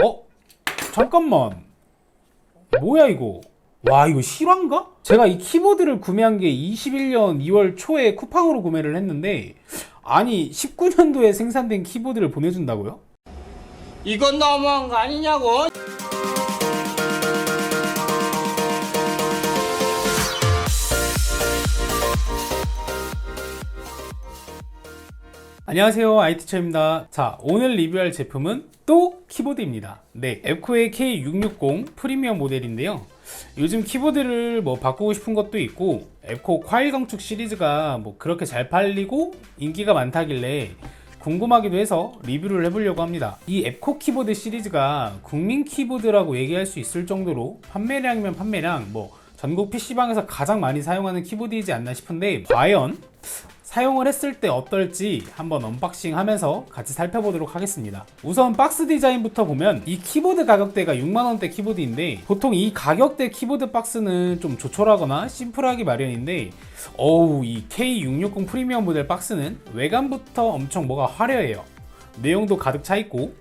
어? 잠깐만. 뭐야 이거? 와 이거 실화인가? 제가 이 키보드를 구매한 게 21년 2월 초에 쿠팡으로 구매를 했는데 아니 19년도에 생산된 키보드를 보내준다고요? 이건 너무한 거 아니냐고. 안녕하세요 IT처입니다. 자 오늘 리뷰할 제품은 또 키보드입니다. 네 에코의 K660 프리미엄 모델인데요. 요즘 키보드를 뭐 바꾸고 싶은 것도 있고 에코 콰일 강축 시리즈가 뭐 그렇게 잘 팔리고 인기가 많다길래 궁금하기도 해서 리뷰를 해보려고 합니다. 이 앱코 키보드 시리즈가 국민 키보드라고 얘기할 수 있을 정도로 판매량이면 판매량, 뭐 전국 PC방에서 가장 많이 사용하는 키보드이지 않나 싶은데 과연 사용을 했을 때 어떨지 한번 언박싱 하면서 같이 살펴보도록 하겠습니다. 우선 박스 디자인부터 보면 이 키보드 가격대가 6만원대 키보드인데 보통 이 가격대 키보드 박스는 좀 조촐하거나 심플하기 마련인데 어우 이 K660 프리미엄 모델 박스는 외관부터 엄청 뭐가 화려해요. 내용도 가득 차 있고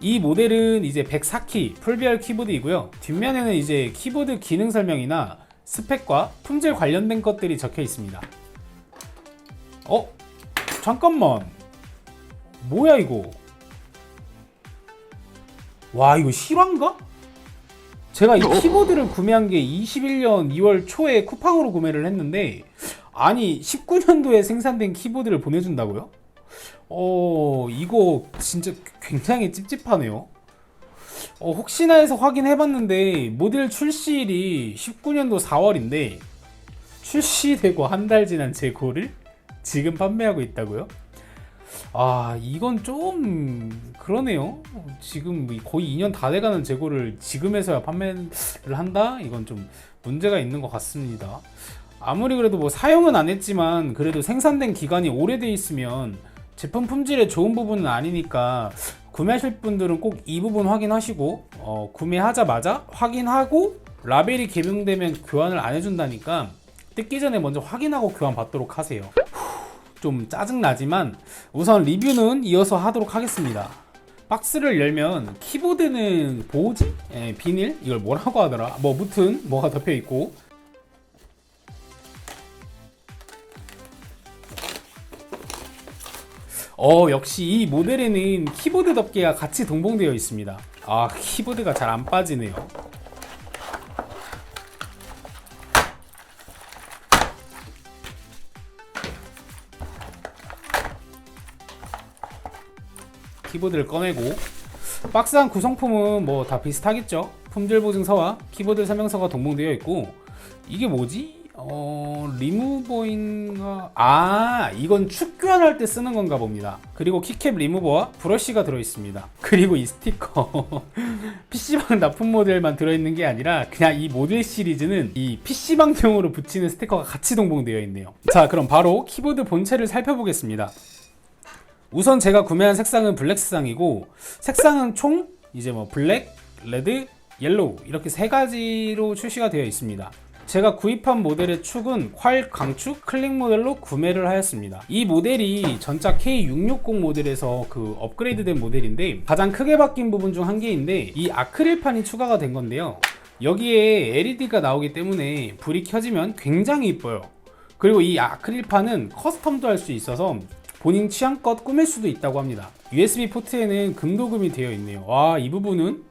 이 모델은 이제 104키 풀비얼 키보드이고요. 뒷면에는 이제 키보드 기능 설명이나 스펙과 품질 관련된 것들이 적혀 있습니다. 어? 잠깐만. 뭐야 이거? 와 이거 실화인가? 제가 이 키보드를 구매한 게 21년 2월 초에 쿠팡으로 구매를 했는데 아니 19년도에 생산된 키보드를 보내준다고요? 어 이거 진짜 굉장히 찝찝하네요. 어, 혹시나 해서 확인해봤는데 모델 출시일이 19년도 4월인데 출시되고 한 달 지난 재고를 지금 판매하고 있다고요? 아 이건 좀 그러네요. 지금 거의 2년 다 돼가는 재고를 지금에서야 판매를 한다? 이건 좀 문제가 있는 것 같습니다. 아무리 그래도 뭐 사용은 안 했지만 그래도 생산된 기간이 오래돼 있으면 제품 품질에 좋은 부분은 아니니까 구매하실 분들은 꼭 이 부분 확인하시고 어, 구매하자마자 확인하고 라벨이 개봉되면 교환을 안 해준다니까 뜯기 전에 먼저 확인하고 교환 받도록 하세요. 좀 짜증나지만 우선 리뷰는 이어서 하도록 하겠습니다. 박스를 열면 키보드는 보지? 예, 비닐? 이걸 뭐라고 하더라? 뭐 무튼 뭐가 덮여 있고 어 역시 이 모델에는 키보드 덮개가 같이 동봉되어 있습니다. 아 키보드가 잘 안 빠지네요. 키보드를 꺼내고 박스한 구성품은 뭐 다 비슷하겠죠. 품질 보증서와 키보드 설명서가 동봉되어 있고 이게 뭐지? 어 리무버인가? 아 이건 축 교환할 때 쓰는 건가 봅니다. 그리고 키캡 리무버와 브러쉬가 들어 있습니다. 그리고 이 스티커 PC방 납품 모델만 들어 있는 게 아니라 그냥 이 모델 시리즈는 이 PC방용으로 붙이는 스티커가 같이 동봉되어 있네요. 자 그럼 바로 키보드 본체를 살펴보겠습니다. 우선 제가 구매한 색상은 블랙 색상이고 색상은 총 이제 뭐 블랙, 레드, 옐로우 이렇게 세 가지로 출시가 되어 있습니다. 제가 구입한 모델의 축은 콸 강축 클릭 모델로 구매를 하였습니다. 이 모델이 전작 K660 모델에서 그 업그레이드된 모델인데 가장 크게 바뀐 부분 중 한 개인데 이 아크릴판이 추가가 된 건데요. 여기에 LED가 나오기 때문에 불이 켜지면 굉장히 이뻐요. 그리고 이 아크릴판은 커스텀도 할 수 있어서 본인 취향껏 꾸밀 수도 있다고 합니다. USB 포트에는 금도금이 되어 있네요. 와, 이 부분은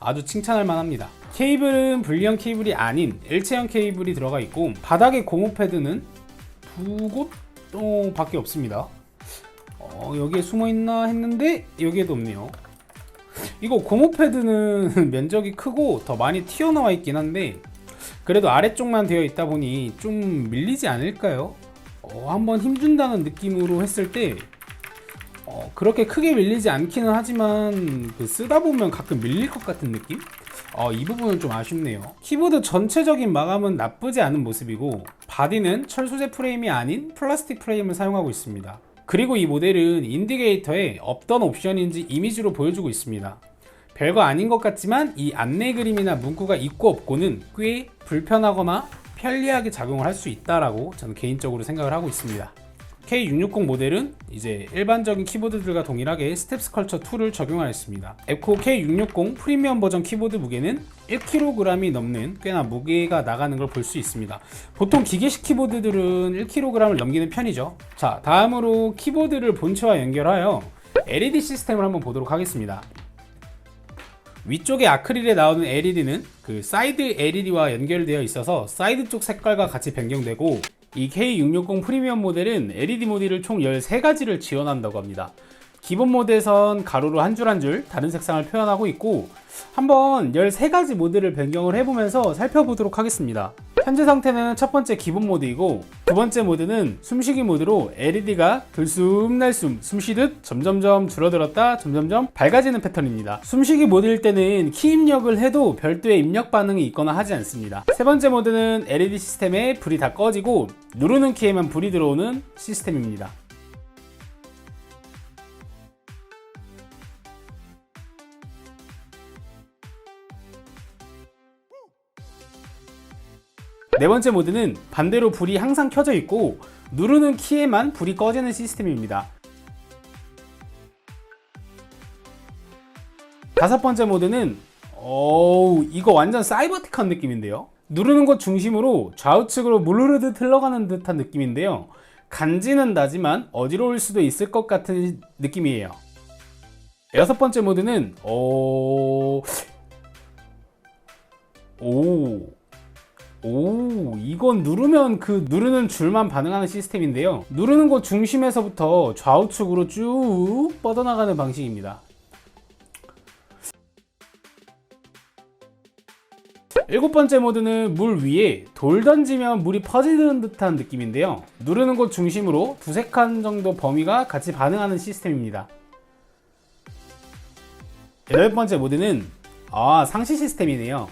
아주 칭찬할 만합니다. 케이블은 분리형 케이블이 아닌 일체형 케이블이 들어가 있고 바닥에 고무 패드는 두 곳 어, 밖에 없습니다. 어, 여기에 숨어 있나 했는데 여기에도 없네요. 이거 고무 패드는 면적이 크고 더 많이 튀어나와 있긴 한데 그래도 아래쪽만 되어 있다 보니 좀 밀리지 않을까요? 어, 한번 힘준다는 느낌으로 했을 때 어, 그렇게 크게 밀리지 않기는 하지만 그 쓰다 보면 가끔 밀릴 것 같은 느낌? 어, 이 부분은 좀 아쉽네요. 키보드 전체적인 마감은 나쁘지 않은 모습이고 바디는 철소재 프레임이 아닌 플라스틱 프레임을 사용하고 있습니다. 그리고 이 모델은 인디게이터에 없던 옵션인지 이미지로 보여주고 있습니다. 별거 아닌 것 같지만 이 안내 그림이나 문구가 있고 없고는 꽤 불편하거나 편리하게 작용을 할 수 있다라고 저는 개인적으로 생각을 하고 있습니다. K660 모델은 이제 일반적인 키보드들과 동일하게 스텝스 컬처 2를 적용하였습니다. 앱코 K660 프리미엄 버전 키보드 무게는 1kg이 넘는 꽤나 무게가 나가는 걸 볼 수 있습니다. 보통 기계식 키보드들은 1kg을 넘기는 편이죠. 자, 다음으로 키보드를 본체와 연결하여 LED 시스템을 한번 보도록 하겠습니다. 위쪽에 아크릴에 나오는 LED는 그 사이드 LED와 연결되어 있어서 사이드 쪽 색깔과 같이 변경되고 이 K660 프리미엄 모델은 LED 모듈을 총 13가지를 지원한다고 합니다. 기본 모드에선 가로로 한 줄 한 줄 다른 색상을 표현하고 있고 한번 13가지 모드를 변경을 해보면서 살펴보도록 하겠습니다. 현재 상태는 첫 번째 기본 모드이고 두 번째 모드는 숨쉬기 모드로 LED가 들숨날숨 숨쉬듯 점점점 줄어들었다 점점점 밝아지는 패턴입니다. 숨쉬기 모드일 때는 키 입력을 해도 별도의 입력 반응이 있거나 하지 않습니다. 세 번째 모드는 LED 시스템에 불이 다 꺼지고 누르는 키에만 불이 들어오는 시스템입니다. 네 번째 모드는 반대로 불이 항상 켜져 있고 누르는 키에만 불이 꺼지는 시스템입니다. 다섯 번째 모드는 어우 이거 완전 사이버틱한 느낌인데요. 누르는 곳 중심으로 좌우측으로 물 흐르듯 흘러가는 듯한 느낌인데요. 간지는 나지만 어지러울 수도 있을 것 같은 느낌이에요. 여섯 번째 모드는 오... 오... 오, 이건 누르면 그 누르는 줄만 반응하는 시스템인데요. 누르는 곳 중심에서부터 좌우측으로 쭉 뻗어나가는 방식입니다. 일곱 번째 모드는 물 위에 돌 던지면 물이 퍼지는 듯한 느낌인데요. 누르는 곳 중심으로 두세 칸 정도 범위가 같이 반응하는 시스템입니다. 여덟 번째 모드는 아, 상시 시스템이네요.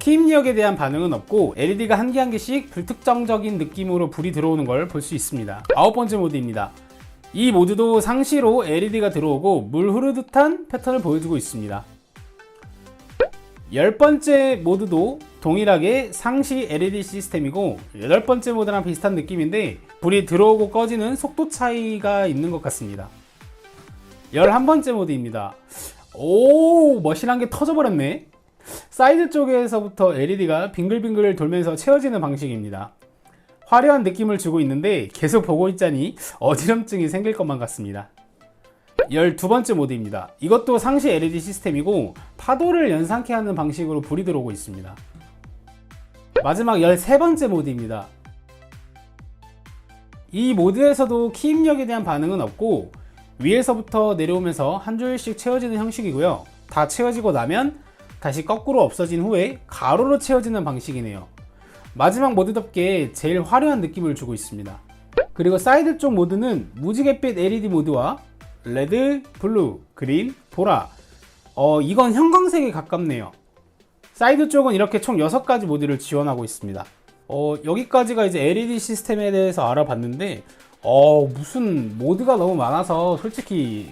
키 입력에 대한 반응은 없고 LED가 한 개 한 개씩 불특정적인 느낌으로 불이 들어오는 걸 볼 수 있습니다. 아홉 번째 모드입니다. 이 모드도 상시로 LED가 들어오고 물 흐르듯한 패턴을 보여주고 있습니다. 열 번째 모드도 동일하게 상시 LED 시스템이고 여덟 번째 모드랑 비슷한 느낌인데 불이 들어오고 꺼지는 속도 차이가 있는 것 같습니다. 열한 번째 모드입니다. 오 멋이란 게 터져버렸네. 사이드 쪽에서부터 LED가 빙글빙글 돌면서 채워지는 방식입니다. 화려한 느낌을 주고 있는데 계속 보고 있자니 어지럼증이 생길 것만 같습니다. 12번째 모드입니다. 이것도 상시 LED 시스템이고 파도를 연상케 하는 방식으로 불이 들어오고 있습니다. 마지막 13번째 모드입니다. 이 모드에서도 키 입력에 대한 반응은 없고 위에서부터 내려오면서 한 줄씩 채워지는 형식이고요. 다 채워지고 나면 다시 거꾸로 없어진 후에 가로로 채워지는 방식이네요. 마지막 모드답게 제일 화려한 느낌을 주고 있습니다. 그리고 사이드 쪽 모드는 무지갯빛 LED 모드와 레드, 블루, 그린, 보라 어 이건 형광색에 가깝네요. 사이드 쪽은 이렇게 총 6가지 모드를 지원하고 있습니다. 어 여기까지가 이제 LED 시스템에 대해서 알아봤는데 어 무슨 모드가 너무 많아서 솔직히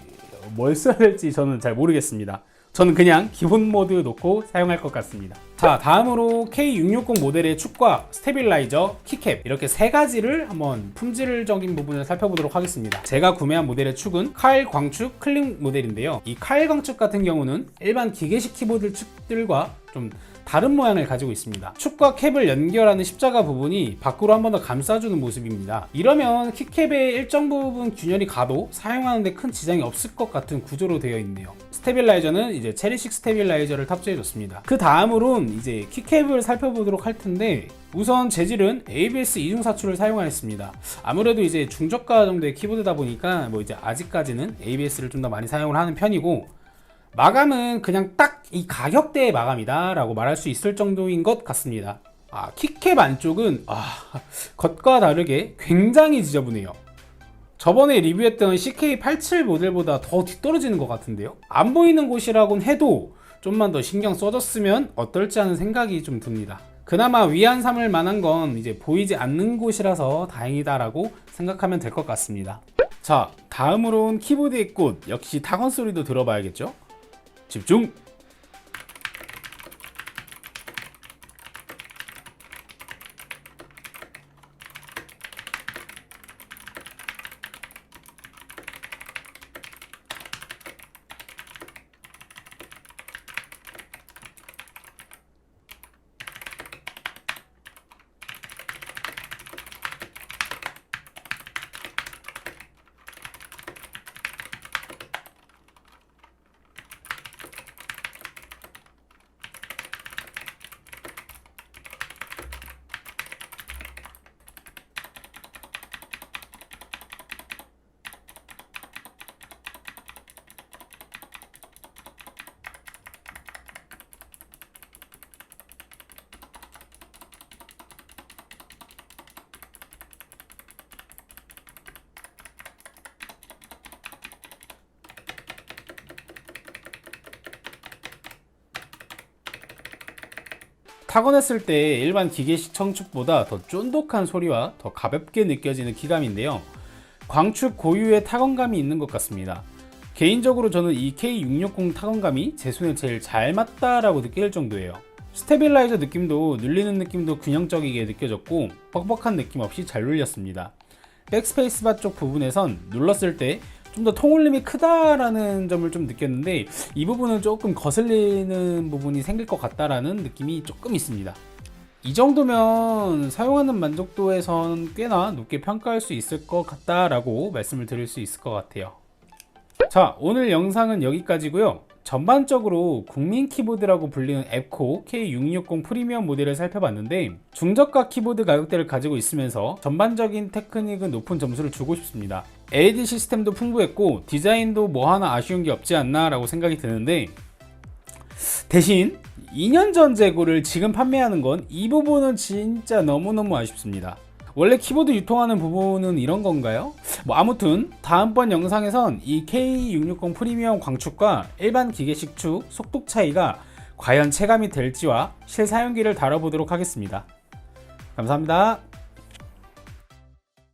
뭘 써야 될지 저는 잘 모르겠습니다. 저는 그냥 기본 모드 놓고 사용할 것 같습니다. 자, 다음으로 K660 모델의 축과 스테빌라이저, 키캡 이렇게 세 가지를 한번 품질적인 부분을 살펴보도록 하겠습니다. 제가 구매한 모델의 축은 칼 광축 클릭 모델인데요. 이 칼 광축 같은 경우는 일반 기계식 키보드 축들과 좀 다른 모양을 가지고 있습니다. 축과 캡을 연결하는 십자가 부분이 밖으로 한 번 더 감싸주는 모습입니다. 이러면 키캡의 일정 부분 균열이 가도 사용하는데 큰 지장이 없을 것 같은 구조로 되어 있네요. 스테빌라이저는 이제 체리식 스테빌라이저를 탑재해 줬습니다. 그 다음으론 이제 키캡을 살펴보도록 할 텐데 우선 재질은 ABS 이중 사출을 사용하였습니다. 아무래도 이제 중저가 정도의 키보드다 보니까 뭐 이제 아직까지는 ABS를 좀 더 많이 사용을 하는 편이고 마감은 그냥 딱 이 가격대의 마감이다 라고 말할 수 있을 정도인 것 같습니다 아 키캡 안쪽은 아 겉과 다르게 굉장히 지저분해요 저번에 리뷰했던 CK87 모델보다 더 뒤떨어지는 것 같은데요? 안 보이는 곳이라곤 해도 좀만 더 신경 써줬으면 어떨지 하는 생각이 좀 듭니다. 그나마 위안 삼을 만한 건 이제 보이지 않는 곳이라서 다행이다라고 생각하면 될 것 같습니다. 자 다음으론 키보드의 꽃. 역시 타건 소리도 들어봐야겠죠? 집중! 타건했을 때 일반 기계식 청축보다 더 쫀득한 소리와 더 가볍게 느껴지는 키감인데요. 광축 고유의 타건감이 있는 것 같습니다. 개인적으로 저는 이 K660 타건감이 제 손에 제일 잘 맞다라고 느낄 정도예요. 스테빌라이저 느낌도 눌리는 느낌도 균형적이게 느껴졌고 뻑뻑한 느낌 없이 잘 눌렸습니다. 백스페이스 바 쪽 부분에선 눌렀을 때 좀 더 통울림이 크다라는 점을 좀 느꼈는데 이 부분은 조금 거슬리는 부분이 생길 것 같다라는 느낌이 조금 있습니다. 이 정도면 사용하는 만족도에선 꽤나 높게 평가할 수 있을 것 같다라고 말씀을 드릴 수 있을 것 같아요. 자, 오늘 영상은 여기까지고요. 전반적으로 국민 키보드라고 불리는 앱코 K660 프리미엄 모델을 살펴봤는데 중저가 키보드 가격대를 가지고 있으면서 전반적인 테크닉은 높은 점수를 주고 싶습니다. LED 시스템도 풍부했고 디자인도 뭐 하나 아쉬운 게 없지 않나 라고 생각이 드는데 대신 2년 전 재고를 지금 판매하는 건 이 부분은 진짜 너무너무 아쉽습니다. 원래 키보드 유통하는 부분은 이런 건가요? 뭐 아무튼 다음번 영상에선 이 K660 프리미엄 광축과 일반 기계식 축 속독 차이가 과연 체감이 될지와 실사용기를 다뤄보도록 하겠습니다. 감사합니다.